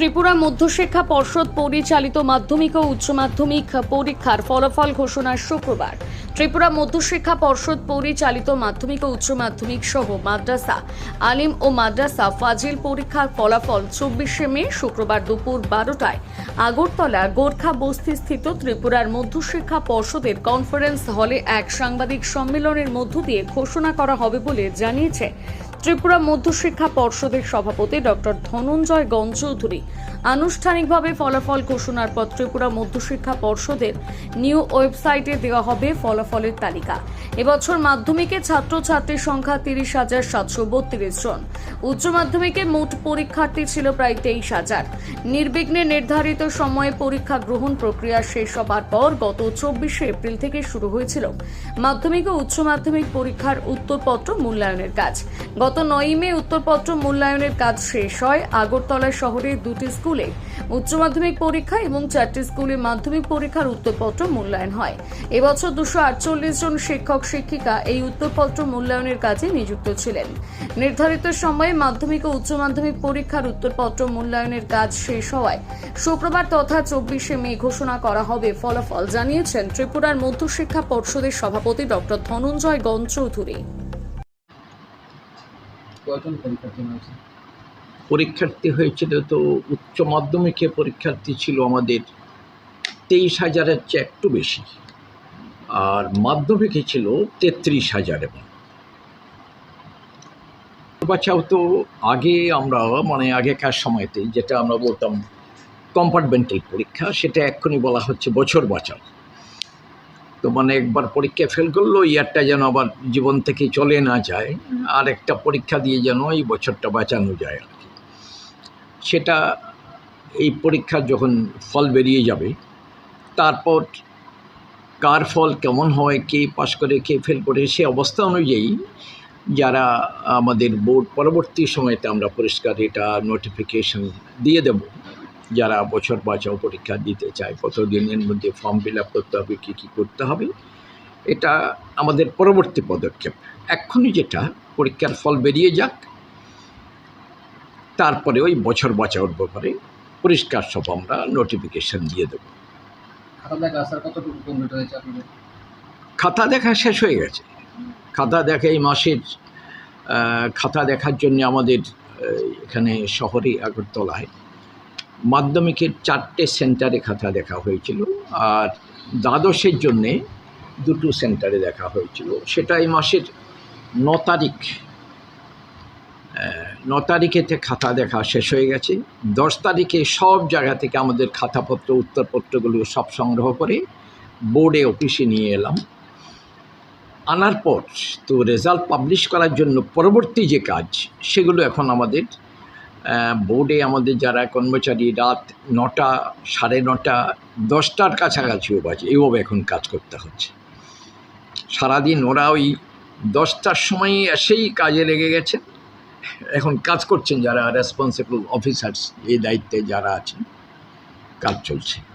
ত্রিপুরা মধ্যশিক্ষা পর্ষদ পরিচালিত মাধ্যমিক ও উচ্চ মাধ্যমিক পরীক্ষার ফলাফল ঘোষণা শুক্রবার। ত্রিপুরা মধ্যশিক্ষা পর্ষদ পরিচালিত মাধ্যমিক ও উচ্চ মাধ্যমিক সহ মাদ্রাসা। আলিম ও মাদ্রাসা ফাজিল পরীক্ষার ফলাফল চব্বিশে মে শুক্রবার দুপুর বারোটায়। আগরতলা গোর্খা বস্তি স্থিত ত্রিপুরার মধ্যশিক্ষা পর্ষদের কনফারেন্স হলে এক সাংবাদিক সম্মেলনের মধ্য দিয়ে ঘোষণা করা হবে বলে জানিয়েছে ত্রিপুরা মধ্যশিক্ষা পর্ষদের সভাপতি ডক্টর ধনঞ্জয় গঞ্চৌধুরী আনুষ্ঠানিকভাবে ফলাফল ঘোষণার পর ত্রিপুরা মধ্যশিক্ষা পর্ষদের নিউ ওয়েবসাইটে দেওয়া হবে ফলাফলের তালিকা। এবছর মাধ্যমিকে ছাত্রছাত্রীর সংখ্যা তিরিশ হাজার সাতশো বত্রিশ জন। উচ্চ মাধ্যমিকে মোট পরীক্ষার্থী ছিল প্রায় তেইশ হাজার। নির্বিঘ্নে নির্ধারিত সময়ে পরীক্ষা গ্রহণ প্রক্রিয়া শেষ হবার পর গত চব্বিশে এপ্রিল থেকে শুরু হয়েছিল। মাধ্যমিক ও উচ্চ মাধ্যমিক পরীক্ষার উত্তরপত্র মূল্যায়নের কাজ। গত নয়ই মে উত্তরপত্র মূল্যায়নের কাজ শেষ হয়। আগরতলা শহরের দুটি স্কুলে উচ্চ মাধ্যমিক পরীক্ষা এবং চারটি স্কুলে মাধ্যমিক পরীক্ষার উত্তরপত্র মূল্যায়ন হয়। এবছর দুশো আটচল্লিশ জন শিক্ষক, শিক্ষিকা এই উত্তরপত্র মূল্যায়নের কাজে নিযুক্ত ছিলেন। নির্ধারিত সময়ে মাধ্যমিক ও উচ্চ মাধ্যমিক পরীক্ষার উত্তরপত্র মূল্যায়নের কাজ শেষ হওয়ায় শুক্রবার তথা চব্বিশে মে ঘোষণা করা হবে ফলাফল, জানিয়েছেন ত্রিপুরার মধ্যশিক্ষা পর্ষদের সভাপতি ডক্টর ধনঞ্জয় গঞ্চৌধুরী পরীক্ষার্থী হয়েছে? পরীক্ষার্থী হয়েছিল তো উচ্চ মাধ্যমিকে পরীক্ষার্থী ছিল আমাদের তেইশ হাজারের চেয়ে একটু বেশি। আর মাধ্যমিকে ছিল তেত্রিশ হাজার এবং। বাচ্চাও তো আগে আমরা মানে আগেকার সময়তে যেটা আমরা বলতাম কম্পার্টমেন্টাল পরীক্ষা, সেটা এক্ষুনি বলা হচ্ছে বছর বাঁচাও। তো মানে একবার পরীক্ষা ফেল করল ইয়ারটা যেন আবার জীবন থেকে চলে না যায় আর একটা পরীক্ষা দিয়ে যেন এই বছরটা বাঁচানো যায় আর কি। সেটা এই পরীক্ষার যখন ফল বেরিয়ে যাবে তারপর কার ফল কেমন হয় কে পাশ করে কে ফেল করে সে অবস্থা অনুযায়ী যারা আমাদের বোর্ড পরবর্তী সময়তে আমরা পরিষ্কার এটা নোটিফিকেশন দিয়ে দেব যারা বছর বাঁচাও পরীক্ষা দিতে চায় কত দিনের মধ্যে ফর্ম ফিল আপ করতে হবে কী কী করতে হবে এটা আমাদের পরবর্তী পদক্ষেপ। এক্ষুনি যেটা পরীক্ষার ফল বেরিয়ে যাক তারপরে ওই বছর বাঁচাওর ব্যাপারে পরিষ্কার সব আমরা নোটিফিকেশন দিয়ে দেবো। খাতা দেখা খাতা শেষ হয়ে গেছে। খাতা দেখা এই মাসের খাতা দেখার জন্য আমাদের এখানে শহরে আগরতলায় মাধ্যমিকের চারটে সেন্টারে খাতা দেখা হয়েছিল আর দ্বাদশের জন্যে দুটো সেন্টারে দেখা হয়েছিল। সেটা এই মাসের ন তারিখ ন তারিখেতে খাতা দেখা শেষ হয়ে গেছে। দশ তারিখে সব জায়গা থেকে আমাদের খাতাপত্র, উত্তরপত্রগুলো সব সংগ্রহ করে বোর্ডে অফিসে নিয়ে এলাম। আনার পর তো রেজাল্ট পাবলিশ করার জন্য পরবর্তী যে কাজ, সেগুলো এখন আমাদের বোর্ডে আমাদের যারা কর্মচারী রাত নটা, সাড়ে নটা, দশটার কাছাকাছিও বাজে। এভাবে এখন কাজ করতে হচ্ছে। সারাদিন ওরা ওই দশটার সময় এসেই কাজে লেগে গেছে। এখন কাজ করছেন যারা রেসপন্সিবল অফিসার্স এই দায়িত্বে যারা আছেন, কাজ চলছে।